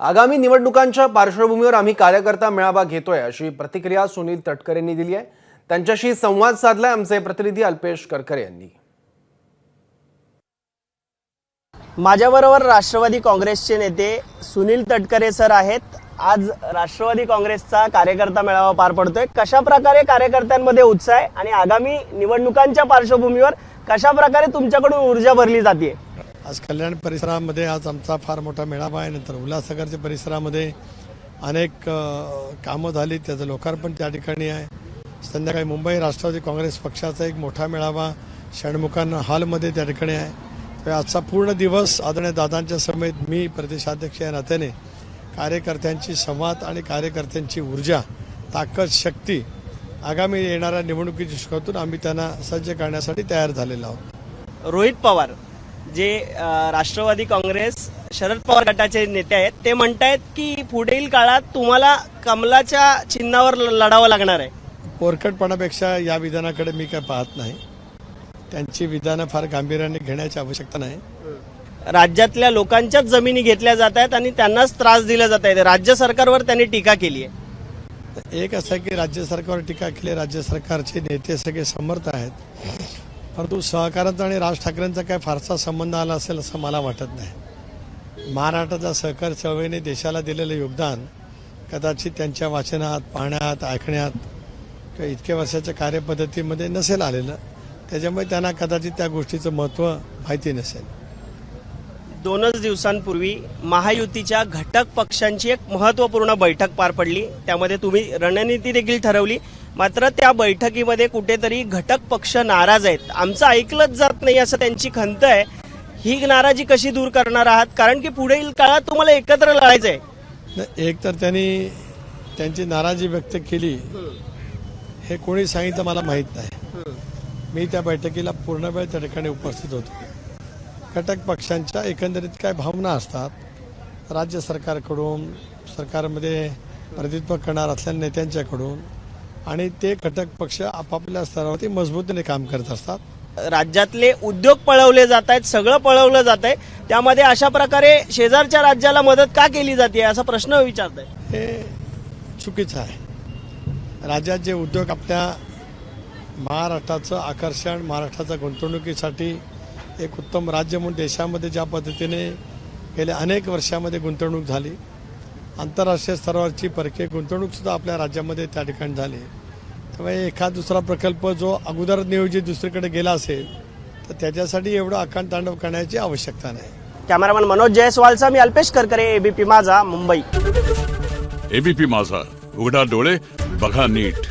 आगामी निवडणुकांच्या पार्श्वभूमीवर आम्ही कार्यकर्ता मेळावा घेतोय अशी प्रतिक्रिया सुनील तटकरेंनी दिली आहे. त्यांच्याशी संवाद साधलाय आमचे प्रतिनिधी अल्पेश करकरे यांनी. माझ्याबरोबर राष्ट्रवादी काँग्रेसचे नेते सुनील तटकरे सर आहेत. आज राष्ट्रवादी काँग्रेसचा कार्यकर्ता मेळावा पार पडतोय. कशा प्रकारे कार्यकर्त्यांमध्ये उत्साह आहे आणि आगामी निवडणुकांच्या पार्श्वभूमीवर कशा प्रकारे तुमच्याकडून ऊर्जा भरली जाते आज कल्याण परिसरामध्ये आज आमचा फार मोठा मेळावा आहे. नंतर उल्हासनगरच्या परिसरामध्ये अनेक कामं झाली. त्याचं लोकार्पण त्या ठिकाणी आहे. संध्याकाळी मुंबई राष्ट्रवादी काँग्रेस पक्षाचा एक मोठा मेळावा षणमुखान हॉलमध्ये त्या ठिकाणी आहे. तर आजचा पूर्ण दिवस आदरणीय दादांच्या समेत मी प्रदेशाध्यक्ष या नात्याने कार्यकर्त्यांची संवाद आणि कार्यकर्त्यांची ऊर्जा ताकद शक्ती आगामी येणाऱ्या निवडणुकीच्या शिकवतून आम्ही त्यांना सज्ज करण्यासाठी तयार झालेलो आहोत. रोहित पवार जे राष्ट्रवादी काँग्रेस शरद पवार गटाचे नेते आहेत ते म्हणतायत की पुढील काळात तुम्हाला कमलाच्या चिन्हावर लढावं लागणार आहे. पोरकटपणापेक्षा या विधानाकडे मी काय पाहत नाही. त्यांची विधानं फार गांभीर्याने घेण्याची आवश्यकता नाही. राज्यातल्या लोकांच्याच जमिनी घेतल्या जात आहेत आणि त्यांनाच त्रास दिला जात आहे. राज्य सरकारवर त्यांनी टीका केली आहे. एक असं आहे की राज्य सरकारवर टीका केली राज्य सरकारचे नेते सगळे समर्थ आहेत. परंतु सहकाराचा आणि राज ठाकरेंचा काय फारसा संबंध आला असेल असं मला वाटत नाही. महाराष्ट्राच्या सहकार चळवळीने देशाला दिलेलं योगदान कदाचित त्यांच्या वाचनात पाहण्यात ऐकण्यात किंवा इतक्या वर्षाच्या कार्यपद्धतीमध्ये नसेल आलेलं. त्याच्यामुळे त्यांना कदाचित त्या गोष्टीचं महत्त्व माहिती नसेल. दोनच दिवसांपूर्वी महायुतीच्या घटक पक्षांची एक महत्त्वपूर्ण बैठक पार पडली. त्यामध्ये तुम्ही रणनीती देखील ठरवली. मात्र त्या बैठकीमध्ये कुठेतरी घटक पक्ष नाराज आहेत. आमचं ऐकलंच जात नाही असं त्यांची खंत आहे. ही नाराजी कशी दूर करणार आहात? कारण की पुढील काळात तुम्हाला एकत्र लढायचं आहे एक तर त्यांनी त्यांची नाराजी व्यक्त केली. हे कोणी सांगितलं मला माहीत नाही. मी त्या बैठकीला पूर्ण वेळ त्या ठिकाणी उपस्थित होतो. घटक पक्षांच्या एकंदरीत काय भावना असतात? राज्य सरकारकडून सरकारमध्ये प्रतिनिधित्व करणार असलेल्या नेत्यांच्याकडून आणि ते घटक पक्ष आपापल्या स्तरावरती मजबूतीने काम करत असतात. राज्यातले उद्योग पळवले जात आहेत सगळं पळवलं जात आहे. त्यामध्ये अशा प्रकारे शेजारच्या राज्याला मदत का केली जाते असा प्रश्न विचारत आहे हे चुकीचं आहे. राज्यात जे उद्योग आपल्या महाराष्ट्राचं आकर्षण महाराष्ट्राच्या गुंतवणुकीसाठी एक उत्तम राज्य म्हणून देशामध्ये ज्या पद्धतीने गेल्या अनेक वर्षामध्ये गुंतवणूक झाली आंतरराष्ट्रीय स्तरावरची परकीय गुंतवणूकसुद्धा आपल्या राज्यामध्ये त्या ठिकाणी झाली. त्यामुळे एखाद दुसरा प्रकल्प जो अगोदर नियोजित दुसरीकडे गेला असेल तर त्याच्यासाठी एवढं आकांड तांडव करण्याची आवश्यकता नाही. कॅमेरामॅन मनोज जयस्वालचा मी अल्पेश करकरे एबीपी माझा मुंबई. एबीपी माझा उघडा डोळे बघा नीट.